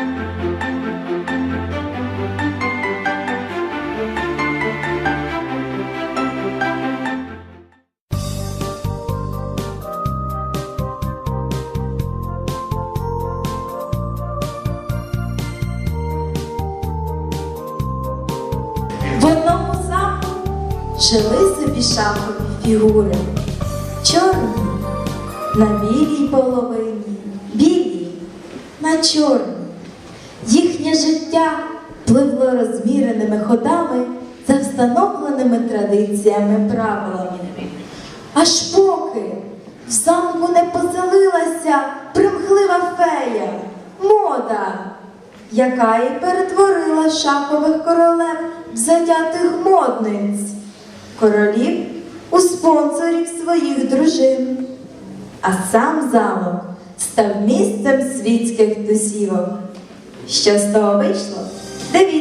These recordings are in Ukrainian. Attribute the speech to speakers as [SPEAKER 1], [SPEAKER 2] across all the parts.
[SPEAKER 1] В одному замку жили собі шахові фігури. Чорні на білій половині, білі на чорній. Їхнє життя пливло розміреними ходами за встановленими традиціями правилами. Аж поки в замку не поселилася примхлива фея, мода, яка і перетворила шахових королев в затятих модниць, королів у спонсорів своїх дружин. А сам замок став місцем світських тусівок. Що з того вийшло? Дивіться.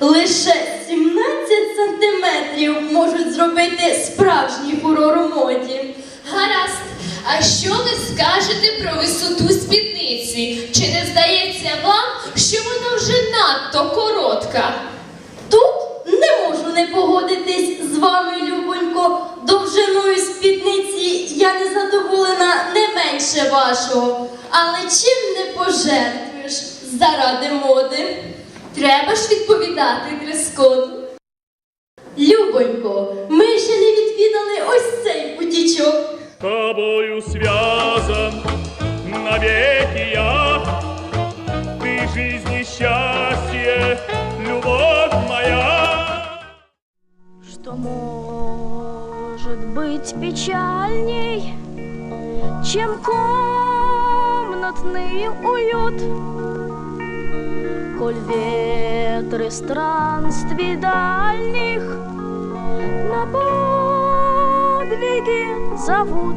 [SPEAKER 2] Лише 17 сантиметрів можуть зробити справжній фурор у моді.
[SPEAKER 3] Гаразд. А що ви скажете про висоту спідниці? Чи не здається вам, що вона вже надто коротка?
[SPEAKER 2] Тут не можу не погодитись з вами, Любонько. Довжиною спідниці я не задоволена не менше вашого. Але чим не пожертвуєш заради моди? Треба ж відповідати дрес-коду. Любонько, ми ще не відвідали ось цей потічок.
[SPEAKER 4] тобою связан навеки я. Ты жизни счастье, любовь моя.
[SPEAKER 5] Что может быть печальней, чем комнатный уют? Коль ветры странствий дальних на подвиги зовут,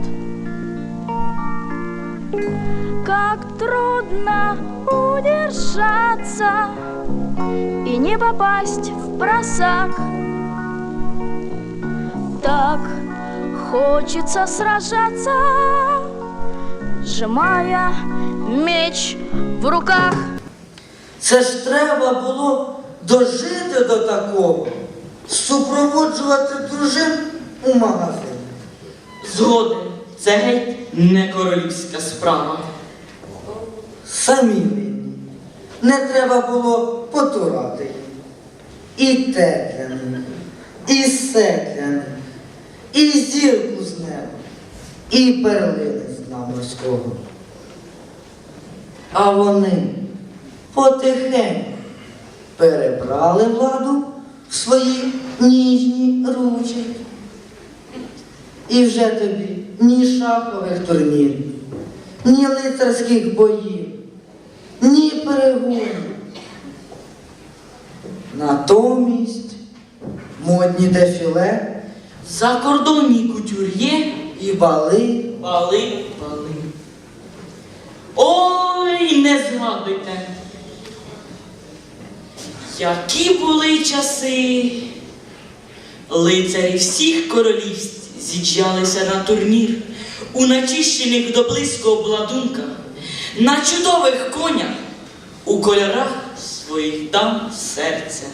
[SPEAKER 5] как трудно удержаться и не попасть в просак. Так хочется сражаться, сжимая меч в руках.
[SPEAKER 6] Це ж треба було дожити до такого, супроводжувати дружин у магазин.
[SPEAKER 7] Згоден, це геть не королівська справа.
[SPEAKER 6] Самі винні. Не треба було потурати. І те для них, і все для них, і зірку з неба, і перлини з дна морського. А вони потихеньку перебрали владу в свої ніжні ручки. І вже тобі ні шахових турнірів, ні лицарських боїв, ні перегонів. Натомість модні дефіле
[SPEAKER 7] Закордонні кутюр'є
[SPEAKER 6] і бали
[SPEAKER 7] бали, бали. Ой, не згадуйте. Які були часи. Лицарі всіх королівств з'їжджалися на турнір у начищених до близького обладунках, на чудових конях, у кольорах своїх дам серця.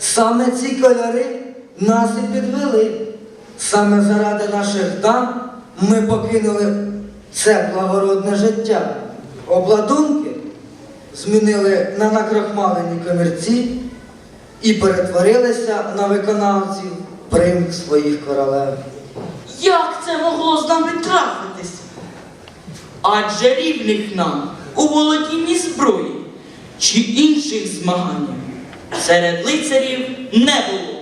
[SPEAKER 6] Саме ці кольори нас і підвели. Саме заради наших дам ми покинули це благородне життя. Обладунки змінили на накрахмалені комірці і перетворилися на виконавців примх своїх королев.
[SPEAKER 7] Як це могло з нами трапитись? Адже рівних нам у володінні зброї чи інших змаганнях серед лицарів не було.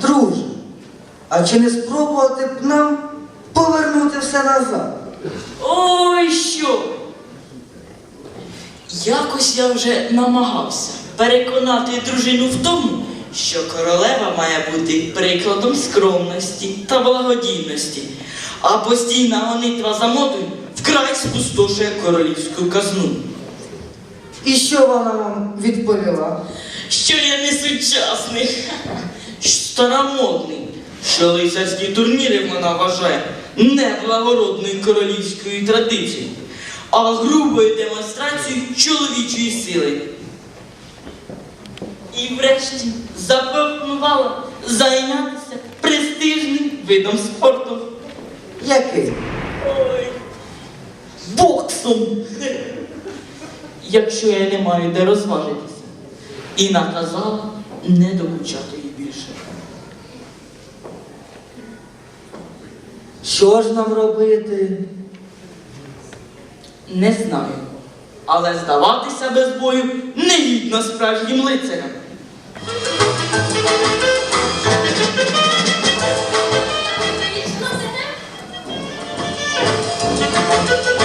[SPEAKER 6] Друже, А чи не спробувати б нам повернути все назад?
[SPEAKER 7] Ой, що? Якось я вже намагався переконати дружину в тому, що королева має бути прикладом скромності та благодійності, а постійна гонитва за модою вкрай спустошує королівську казну.
[SPEAKER 6] І що вона вам відповіла?
[SPEAKER 7] Що я не сучасний, старомодний, що лицарські турніри вона вважає не благородною королівською традицією, а грубою демонстрацією чоловічої сили. І врешті запропонувала зайнятися престижним видом спорту.
[SPEAKER 6] Який?
[SPEAKER 7] Ой, боксом. Якщо я не маю де розважитися. І наказала не докучати їй більше.
[SPEAKER 6] Що ж нам робити?
[SPEAKER 7] Не знаю. Але здаватися без бою не гідно справжнім лицарям. Ваше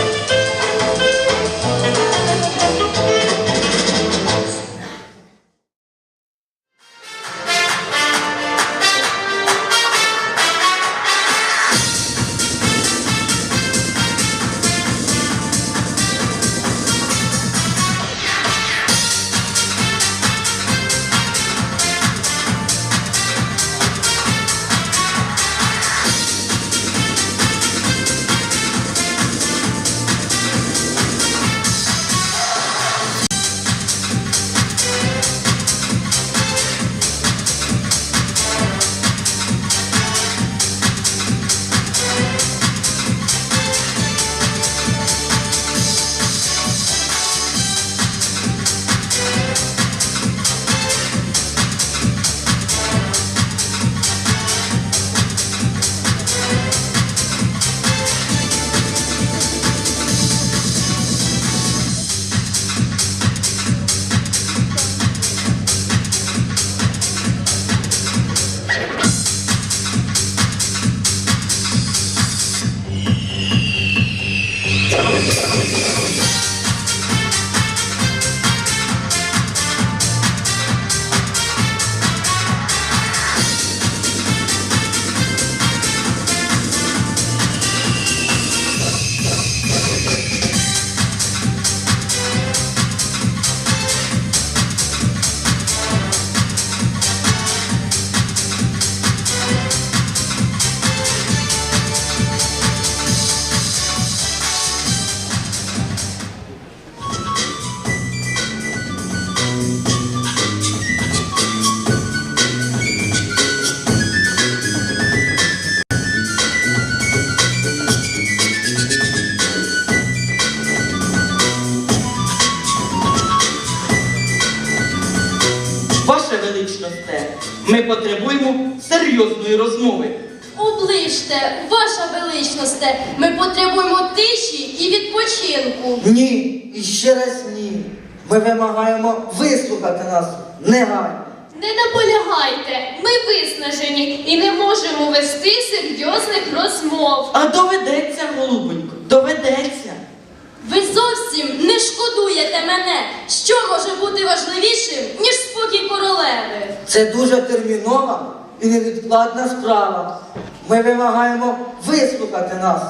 [SPEAKER 7] серйозної розмови.
[SPEAKER 2] Оближте, ваша величносте, ми потребуємо тиші і відпочинку.
[SPEAKER 6] Ні, і ще раз ні. Ми вимагаємо вислухати нас негайно.
[SPEAKER 3] Не наполягайте, ми виснажені і не можемо вести серйозних розмов.
[SPEAKER 7] А доведеться, голубонько, доведеться.
[SPEAKER 2] Ви зовсім не шкодуєте мене. Що може бути важливішим, ніж спокій королеви?
[SPEAKER 6] Це дуже термінова і невідкладна справа. Ми вимагаємо вислухати нас.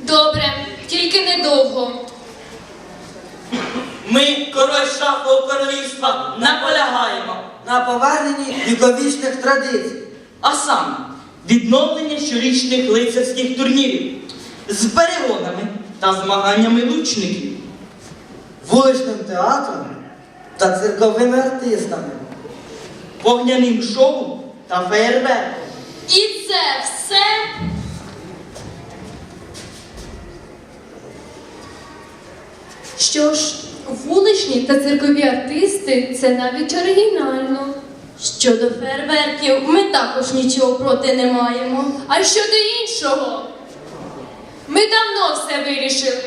[SPEAKER 3] Добре, тільки недовго.
[SPEAKER 7] Ми, король шахового королівства, наполягаємо.
[SPEAKER 6] На поверненні віковічних традицій.
[SPEAKER 7] А саме відновлення щорічних лицарських турнірів з перегонами та змаганнями лучників.
[SPEAKER 6] вуличним театром та цирковими артистами.
[SPEAKER 7] вогняним шоу та феєрверком.
[SPEAKER 2] І це все
[SPEAKER 3] Що ж, вуличні та циркові артисти це навіть оригінально.
[SPEAKER 2] щодо фейерверків, ми також нічого проти не маємо.
[SPEAKER 3] А щодо іншого, ми давно все вирішили.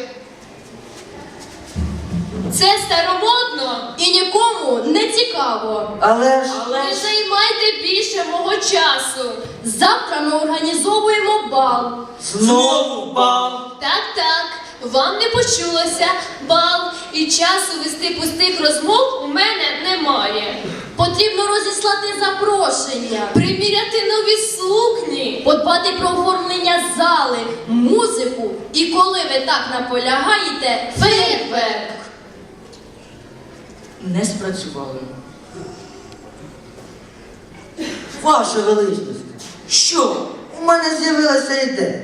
[SPEAKER 3] Це старомодно.
[SPEAKER 2] І нікому не цікаво.
[SPEAKER 6] Але ж
[SPEAKER 7] Але
[SPEAKER 3] Не займайте більше мого часу.
[SPEAKER 2] Завтра ми організовуємо бал.
[SPEAKER 7] Знову бал.
[SPEAKER 3] Так, так, вам не почулося. Бал і часу вести пустих розмов у мене немає.
[SPEAKER 2] Потрібно розіслати запрошення,
[SPEAKER 3] Приміряти нові сукні.
[SPEAKER 2] подбати про оформлення зали, музику. І коли ви так наполягаєте, фейерверк.
[SPEAKER 7] Не спрацювало.
[SPEAKER 6] Ваша величність,
[SPEAKER 7] Що?
[SPEAKER 6] у мене з'явилася ідея.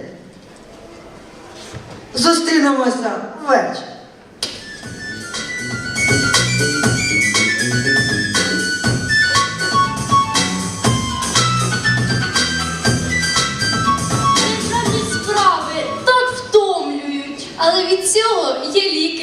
[SPEAKER 6] Зустрінемося ввечері.
[SPEAKER 2] Державні справи так втомлюють.
[SPEAKER 3] Але від цього є ліки.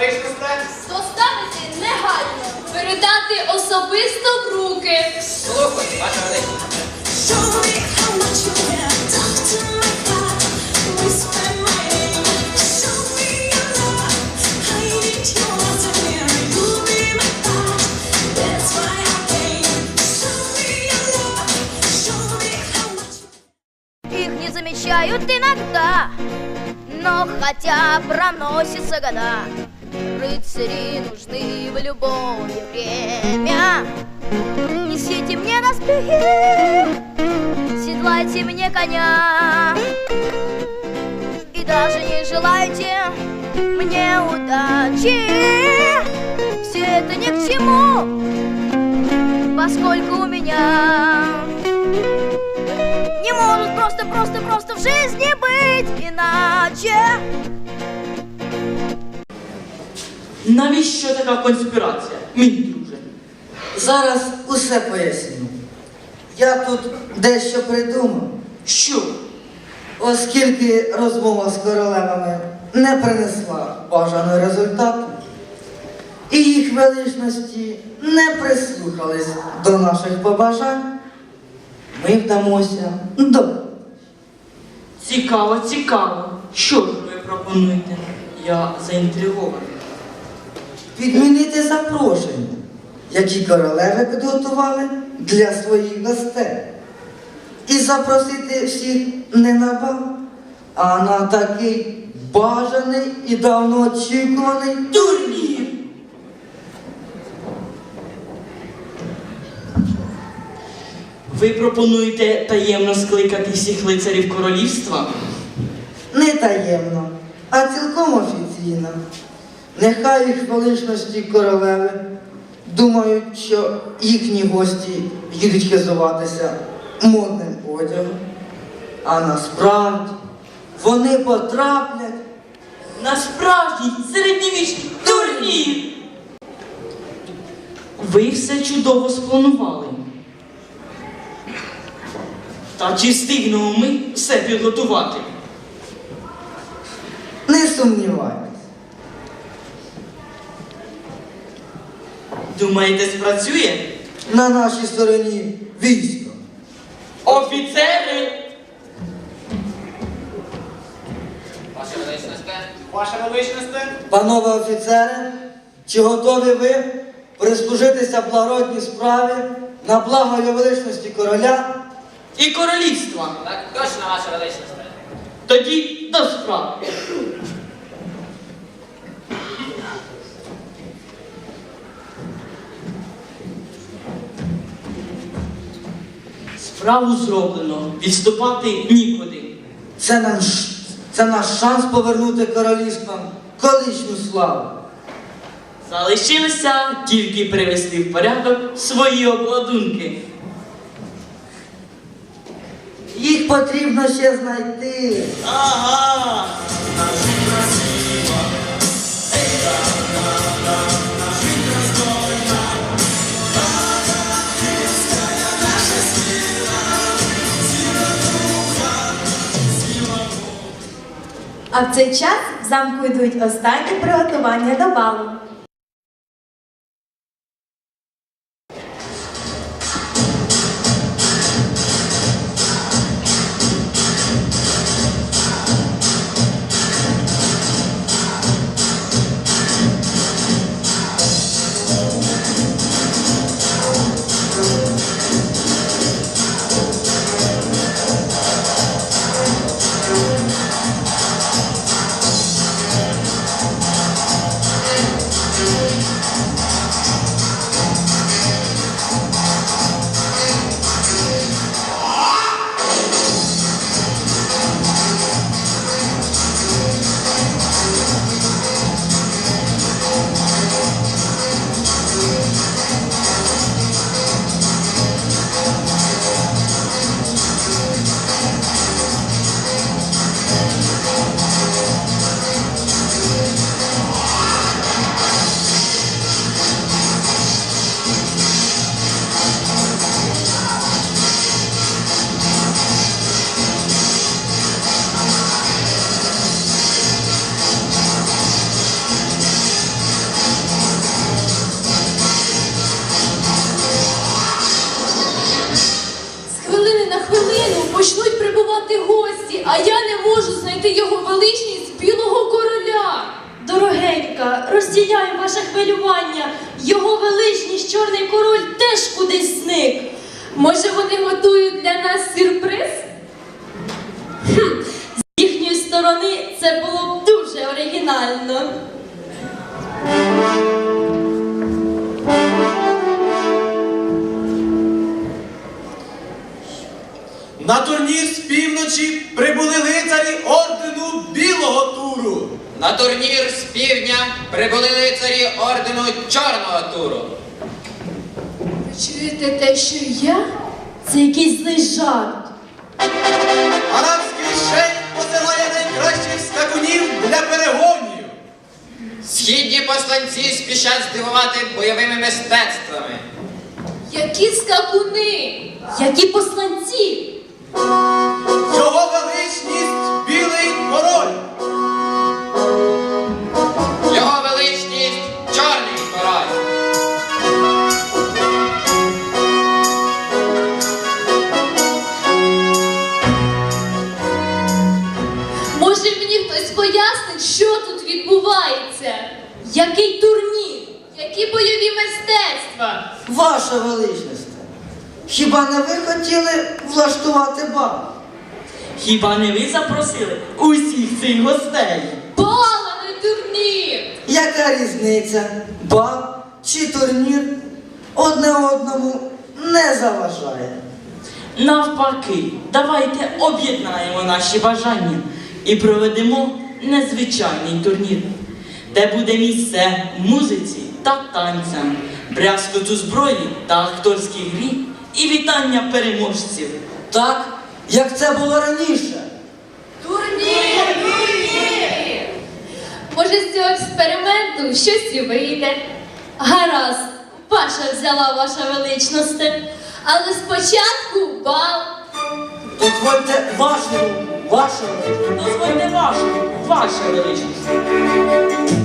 [SPEAKER 2] Доставити негайно.
[SPEAKER 3] Передати особисто в руки.
[SPEAKER 5] Их не замечают иногда, но хотя проносятся года, рыцари нужны в любое время. Несите мне доспехи, седлайте мне коня, и даже не желайте мне удачи. Все это ни к чему, поскольку у меня не может просто, просто, просто в жизни быть иначе.
[SPEAKER 7] Навіщо така конспірація, мій друже?
[SPEAKER 6] Зараз усе поясню. Я тут дещо придумав.
[SPEAKER 7] Що?
[SPEAKER 6] Оскільки розмова з королевами не принесла бажаного результату, і їх величності не прислухались до наших побажань, ми вдамося до.
[SPEAKER 7] Цікаво, цікаво. Що ж ви пропонуєте? Я заінтригований.
[SPEAKER 6] Відмінити запрошення, які королеви підготували для своїх гостей. І запросити всіх не на бал, а на такий бажаний і давно очікуваний
[SPEAKER 7] Турнір! Ви пропонуєте таємно скликати всіх лицарів королівства?
[SPEAKER 6] не таємно, а цілком офіційно. Нехай їх величності королеви думають, що їхні гості їдуть хизуватися модним одягом, а насправді вони потраплять
[SPEAKER 7] На справжній середньовічний турнір! Ви все чудово спланували. Та чи встигнемо ми все підготувати?
[SPEAKER 6] Не сумнівайтесь.
[SPEAKER 7] Думаєте, спрацює?
[SPEAKER 6] На нашій стороні військо.
[SPEAKER 7] Офіцери!
[SPEAKER 8] Ваша величність, ваша величність,
[SPEAKER 6] Панове офіцери, чи готові ви прислужитися благородній справі на благо його величності короля?
[SPEAKER 7] І королівства.
[SPEAKER 8] так точно, ваша величність.
[SPEAKER 7] Тоді до справи. Справу зроблено, відступати нікуди.
[SPEAKER 6] Це наш, це наш шанс повернути королівствам колишню славу.
[SPEAKER 7] Залишилося тільки привести в порядок свої обладунки.
[SPEAKER 6] Їх потрібно ще знайти.
[SPEAKER 7] Ага.
[SPEAKER 1] А в цей час в замку йдуть останні приготування до балу.
[SPEAKER 3] Почнуть гості, а я не можу знайти його величність білого короля.
[SPEAKER 2] Дорогенька, розділяю ваше хвилювання. Його величність, чорний король, теж кудись зник.
[SPEAKER 3] Може, вони готують для нас сюрприз?
[SPEAKER 2] З їхньої сторони це було б дуже оригінально.
[SPEAKER 9] На турнір з півночі прибули лицарі ордену Білого Туру.
[SPEAKER 8] На турнір з півдня прибули лицарі ордену Чорного Туру.
[SPEAKER 3] Ви чуєте те, що я?
[SPEAKER 2] Це якийсь злий жарт.
[SPEAKER 9] Арабський шейх посилає найкращих скакунів для перегонів.
[SPEAKER 8] Східні посланці спішать здивувати бойовими мистецтвами.
[SPEAKER 3] Які скакуни!
[SPEAKER 2] Які посланці!
[SPEAKER 9] Його величність білий король.
[SPEAKER 8] Його величність Чорний король.
[SPEAKER 3] Може мені хтось пояснить, що тут відбувається?
[SPEAKER 2] Який турнір!
[SPEAKER 3] Які бойові мистецтва?
[SPEAKER 6] Ваша величність, хіба не ви хотіли влаштувати бал?
[SPEAKER 7] Хіба не ви запросили усіх цих гостей?
[SPEAKER 3] Бала не турнір!
[SPEAKER 6] Яка різниця? Бал чи турнір одне одному не заважає.
[SPEAKER 7] Навпаки, давайте об'єднаємо наші бажання і проведемо незвичайний турнір, де буде місце музиці та танцям, брязкоту зброї та акторській грі і вітання переможців.
[SPEAKER 6] Так, як це було раніше.
[SPEAKER 3] Турнір! Турнір! Може, з цього експерименту щось і вийде.
[SPEAKER 2] Гаразд, Паша взяла ваша величність.
[SPEAKER 3] Але спочатку бал.
[SPEAKER 6] Дозвольте вашу, вашу.
[SPEAKER 7] Дозвольте вашу, ваша величність.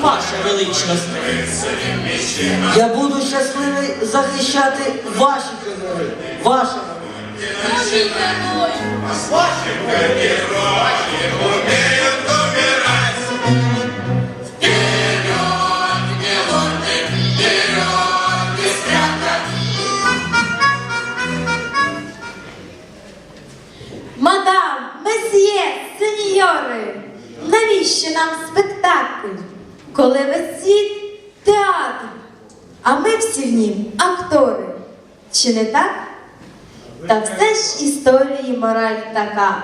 [SPEAKER 7] Ваша величність.
[SPEAKER 6] Я буду щасливий захищати ваші кольори. Ваша.
[SPEAKER 2] Мій герой!
[SPEAKER 1] Мадам, месьє, сеньори, навіщо нам спектакль? Коли весь світ театр, а ми всі в нім актори. Чи не так? Та все ж історії мораль така.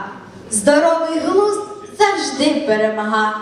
[SPEAKER 1] Здоровий глузд завжди перемага.